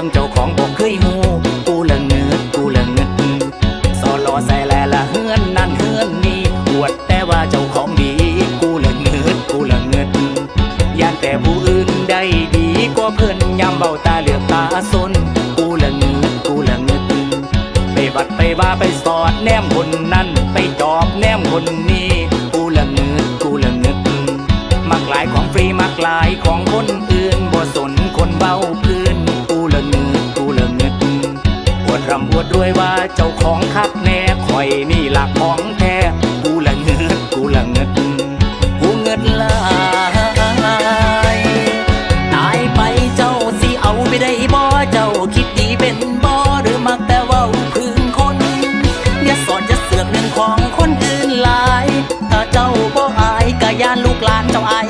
รื่เจ้าของบอกเคยหูกูละเงิดกูละเงิดสอลอใส่แลละเฮือนนั่นเฮือนนี่อวดแต่ว่าเจ้าของดีกูละเงิดกูละเงิดย่านแต่ผู้อื่นได้ดีกว่าเพิ่นยามเบาตาเหลือตาสนกูละเงิดกูละเงิดไปบัดไปว่าไปสอดแนมคนนั่นไปจอบแนมคนนี้กูละเงิดกูละเงิดมักหลายของฟรีมักหลายของคนอื่นบ่สน ร่ำอวดรวยว่าเจ้าของคักแน่คอยนี่หลักของแท้กูละเงินกูละเงินกูเงินลายตายไปเจ้าสิเอาไปได้บ่เจ้าคิดดีเป็นบ่หรือมักแต่ว่าพึงคนอย่าสอนจะเสือกเงินของคนอื่นหลาย ถ้าเจ้าบ่อายก็ยานลูกหลานเจ้าอาย